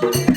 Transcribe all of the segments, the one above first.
Thank you.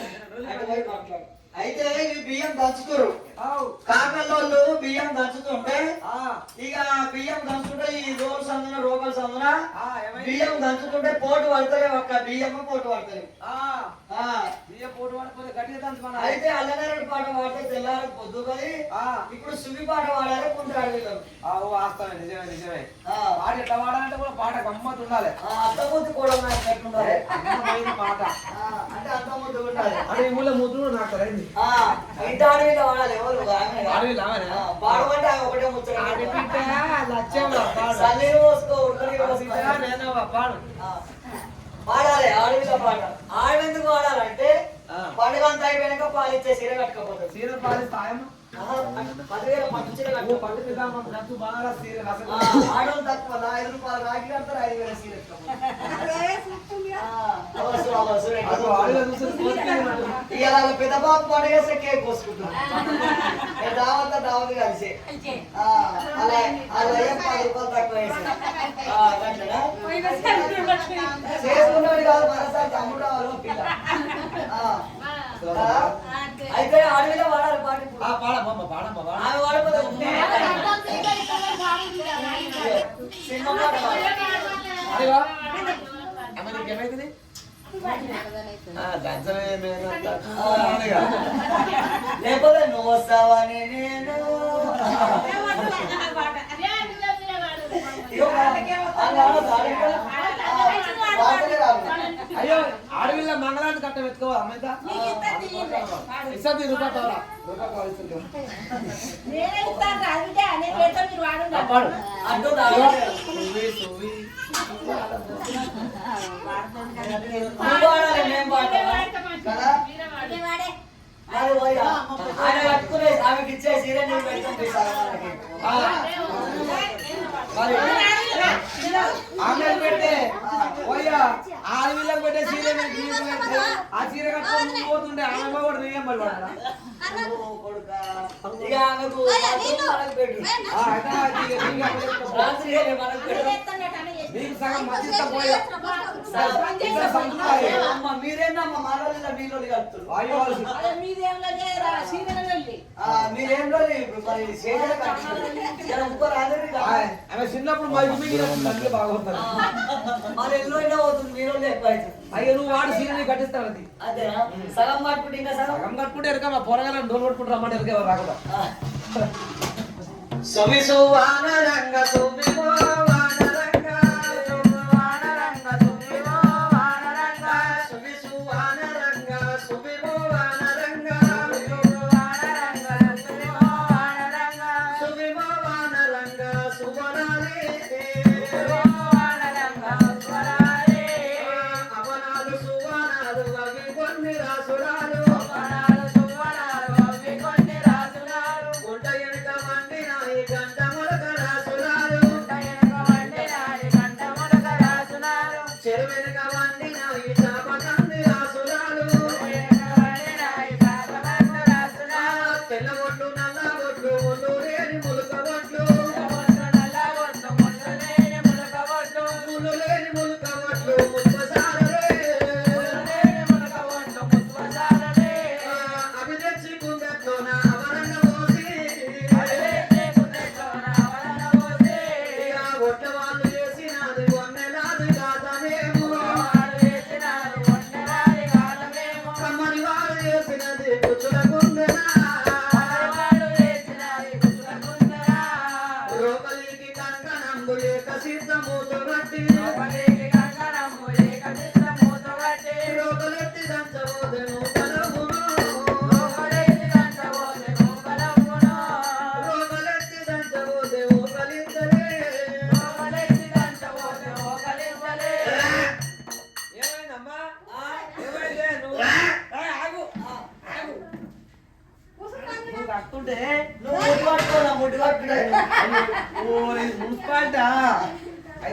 I will not అయితే ఇవి బియ్యం దంచుతురు ఆవ్. కాకల్లోళ్ళు బియ్యం దంచుతుంటే ఆ, ఇక బియ్యం దంచుతుంటే ఈ రోజు సందున రోగల సందున? బియ్యం దంచుతుంటే పోటు పడతలేవు అక్క బియ్యం పోటు ఆ, బియ్య పోటు పడిపోతే గట్టిగా. అయితే అల్లనేరుడు పాట పాడితే తెల్లారి పొద్దు పది ఆ, ఇప్పుడు సువి పాట పాడాలి ఆ, ఓ వాస్తవమే, నిజమే, నిజమే. ఆ, పాట ఎట్లా పాడాలంటే కూడా పాట గమ్మత్తు ఉండాలి. ఆ, అత్తముద్దు కూడా నాకు పాట. అంటే అత్తముద్దు ఉండాలి. అంటే ఈ ఊళ్ళో ముద్దులు నాకు రైంది పాడాలి ఆడవిలో పాట. ఆడవెందుకు పాడాలంటే. పండుగ అంతా అయిపోయాక పాలిచ్చే సీర కట్టుకోపోతుంది సీర పాలిస్తాయమ్మ. ఆహా, పండు బాగా తక్కువ ఐదు రూపాయలు రాగి కడతారు ఐదు వేల సీర కట్టుకోపోతుంది. పెద్ద బాబు పడేసే కేక్ కోసుకుంటారు ఏ దావత్ కలిసే అలా అలా పది రూపాయలు తక్కువ చేసుకున్నాడు కాదు మరోసారి తమ్ముడు వాళ్ళు పిల్ల అయితే అడవిలో వాడాలి పాట ఇప్పుడు. ఆ, పాడమ్మమ్మ, పాడమ్మ, పాడు. ఆమె వాడిపోతే సినిమా పాట పాడాలి. అదిగో. అమ్మ, నీకు ఏమైతుంది? ఆ, దంచమే మేనంత. ఆ, అదిగో. లేకపోతే నువ్వు వస్తావని నేను ఇగో అలా ఆడొద్దు, ఆడొద్దు. ఆ, పాటలే రాదు. అయ్యో అడవిలో మంగళాన్ని కట్ట పెట్టుకో అమ్మాయిత ఇస్తుంది రూపాయి కావాలా రూపాయి కావాలి ఇస్తుంది. ఆ, పాడు అంటూ తాగలేదు. సువి, సువి. నువ్వు పాడాలి, మేము పాడతామా? కదా? అది పోయిరా. ఆయన కట్టుకునే ఆమెకి ఇచ్చే సీర నీకు పెడతాం ఈ సగమానికి. ఆ, మరి ఆమెకు పెట్టే పోయా ఆ అడవిలోకి పెట్టే చీర ఆ చీర కట్టుకొని పోతుండే ఆమె కూడా నేనేం మరి వాడనా? నువ్వు కొడుకా. ఇక ఆమెకు బాత్రూమ్ మనకు పెట్టు. ఆ, అయితే అది ఇక నీకు అక్కడ చెప్తా. రాత్రి వేళ మనకు పెట్టు. నీకు సగం మధ్యస్థ పోయా ఇంకా అరే సంపాయి. అమ్మ, మీరేందమ్మా మాలోళ్ళ మీలోళ్ళు కలుపుతున్నారు? వాయు వాళ్ళు ఆ, మీరేం రోజు ఇప్పుడు మరి చేతులు కట్టుకున్నారు. జర ఇంకో రాత్రి ఆ, కావాలి. ఆమె చిన్నప్పుడు మా ఇల్లు బాగుంటుంది మరి ఎల్లో అయినా పోతుంది అయ్యో నువ్వు వాడు సీర నీకు అది అదేనా సగం కట్టుకుంటే ఇంకా సగం సగం కట్టుకుంటే ఎరక మా పొరగాలని డోర్ కొట్టుకుంటూ రమ్మంటే ఎరక రాకుండా సుమి సువాన రంగ సుమి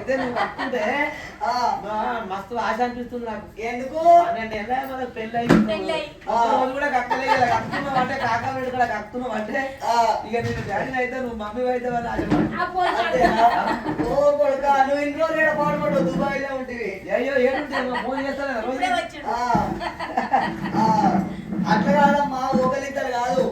అయితే నువ్వు మా మస్తు ఆశ అనిపిస్తుంది నాకు. ఎందుకు? పన్నెండు ఏళ్ళ మనకు పెళ్ళి అయింది. ఒక్క రోజు కూడా కక్కలే కక్కుతున్నావు అంటే కాకా పెట్టి కూడా కక్కుతున్నావు అంటే ఆ, ఇక నేను డాడీ అయితే నువ్వు మమ్మీ అయితే? ఓ కొడుకా నువ్వు ఇన్ని రోజులు ఏడ పాడుపడ్డావు? దుబాయ్లో ఉంటివి. అయ్యో ఏంటి ఫోన్ చేస్తాను రోజు అట్లా కాదమ్మా ఒకలిద్దరు కాదు.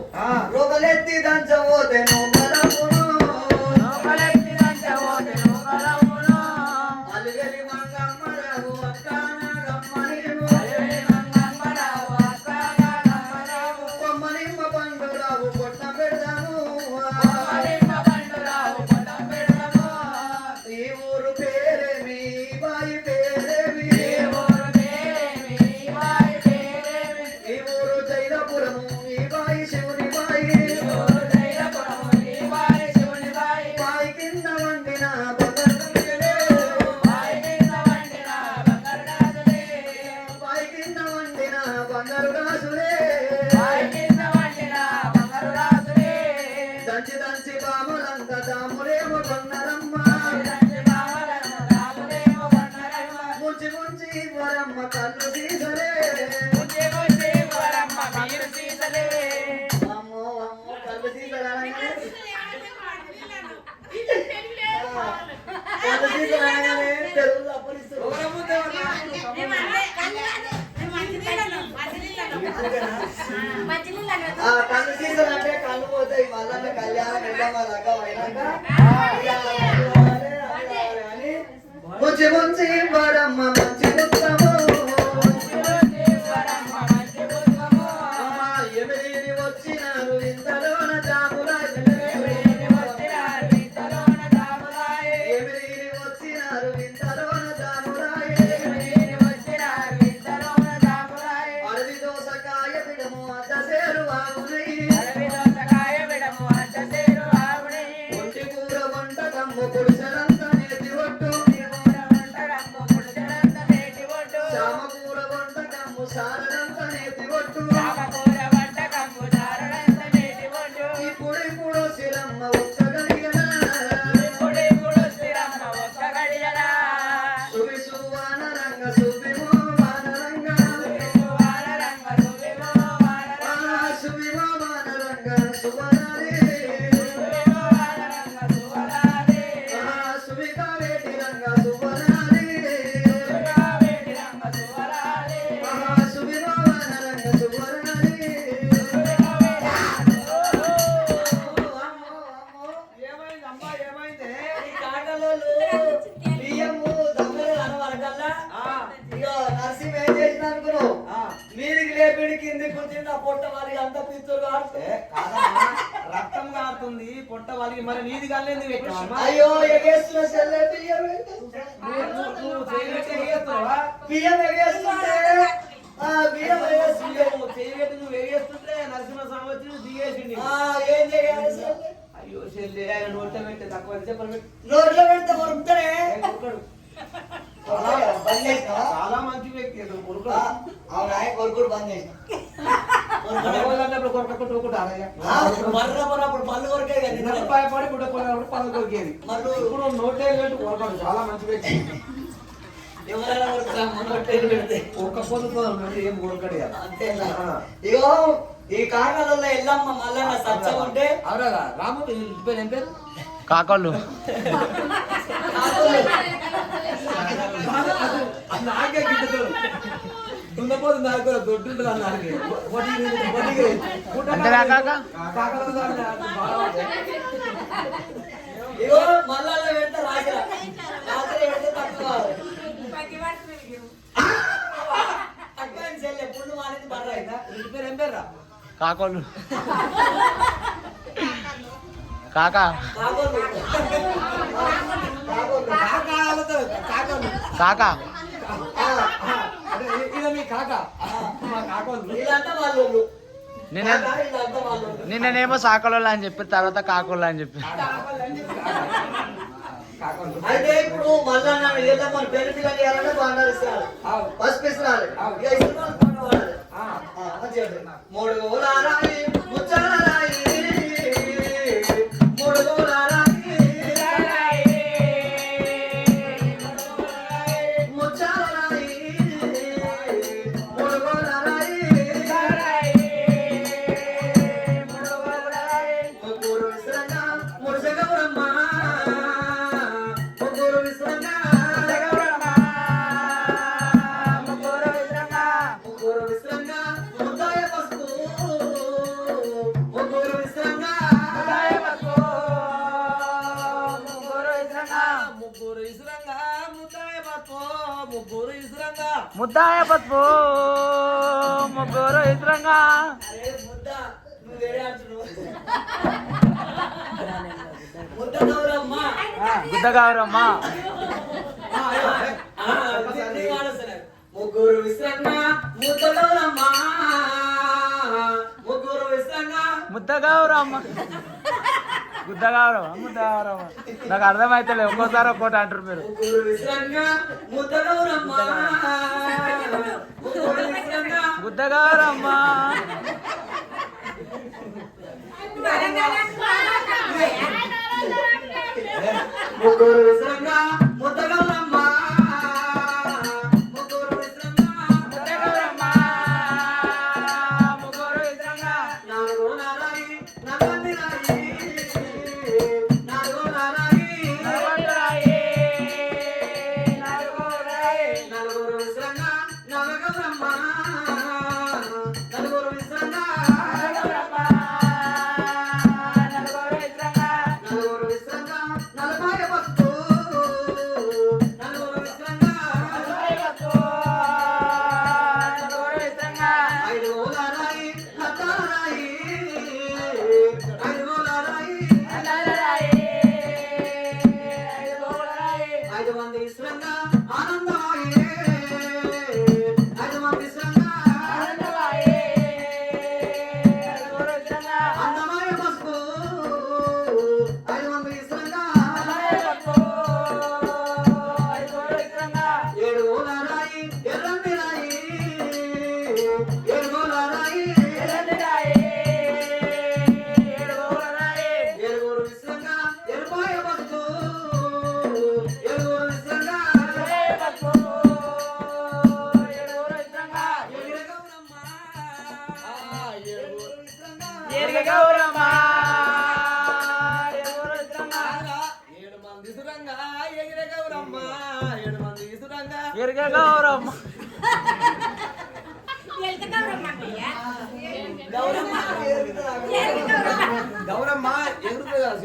కళ్ళు తీసలు అంటే కళ్ళు పోతాయి మళ్ళా కళ్యాణం వెళ్ళామా లగ్గం అయినాక ముంచి ముంచి వరమ్మ కమ్ము నేతి ఒట్టు నా పొట్ట వారి అంత పిచ్చోరు రక్తం కారుతుంది పొట్ట వాళ్ళకి మరి నీది కాలేదు అయ్యో ఎగేస్తున్న సెల్లె బియ్యం? బియ్యం ఎగేస్తుంటే ఆ బియ్యం ఎగేస్తుంటే. నువ్వు చేయబెట్టి నువ్వు వేగేస్తుంటే నరసింహస్వామి వచ్చి నువ్వు దిగేసిండి ఆ ఏం చేయాలి? అయ్యో చెల్లి ఆయన నోట పెట్టి తక్కువ నోట్లో పెడితే కొరుకుతాడు. చాలా మంచి వ్యక్తి కొరుకుతాడు. అవునా? కొరుకుడు బంద్ చేసిన. పళ్ళు కొరికే భయపడి బుడ్డ కొరికినప్పుడు పనులు కొరికేది. మర్రు ఇప్పుడు నోటే కొరకడు. చాలా మంచి వ్యక్తి. ఇగో ఈ కారణాలలో ఎల్లమ్మ మల్లన్న సత్యం ఉంటే? అవునా రాము ఈ పేరు ఏం పేరు? కాకోళ్ళు. కాకులు నాకే గిట్టదు ఉన్నపోదు నాకు దొడ్డు అంతేనా కాక? ఇగో మల్లన్న పెడితే రాజర రాజర పెడితే తక్కువ తక్కువ చెల్లె పుండు మానేది బర్ర అయితే పేరు ఏం పేరు కాకోళ్ళు. కాకా. కాకోలు కాకోలు కాకాలు కాకా ఇది మీ కాక మా కాకోళ్ళు వీళ్ళంతా వాళ్ళు నిన్న నిన్ననేమో సాకలోళ్ళు అని చెప్పి తర్వాత కాకోళ్ళు అని చెప్పి. అయితే ఇప్పుడు ఏదో మన చేయాలంటే. పసుపు ఇస్తున్నారు అవును. ముగ్గురు ఇసురంగా ముద్దాయ బతుకో ముగ్గురు ఇసురంగా. ముద్దాయ బతుకో ముగ్గురు ఇసురంగా. అరే ముద్ద నువ్వు వేరే అంటున్నావు ముద్ద గౌరమ్మ. ముగ్గురు ముద్ద గౌరమ్మ. ముగ్గురు ముద్ద గౌరమ్మ. గుద్ద గౌరమ్మ ముద్ద గౌరమ్మ నాకు అర్థమైతలే ఒక్కోసారి ఒక్కోటి అంటారు మీరు. ముగ్గురు విశ్రంగ ముద్ద గౌరమ్మ ముగ్గురు విశ్రంగ గుద్ద గౌరమ్మ ముగ్గురు ఏడు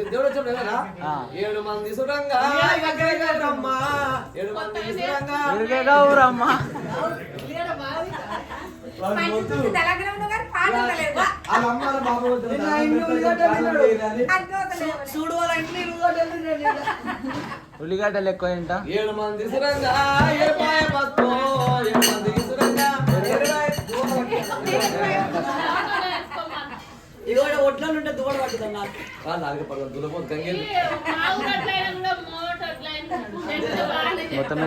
దేవుడు వచ్చినప్పుడు కదా. ఏడు మంది సురంగా ఏడు సురంగా ఉల్లిగడ్డలు ఎక్కువ తింటా? ఏడు మంది సురంగా ఏడు మంది సురంగా ఇవాళ ఒట్లలో ఉంటే దువ్వడ పట్టుతుంది నాకు. ఆగి పడదు దులపో గంగేలు. మొత్తం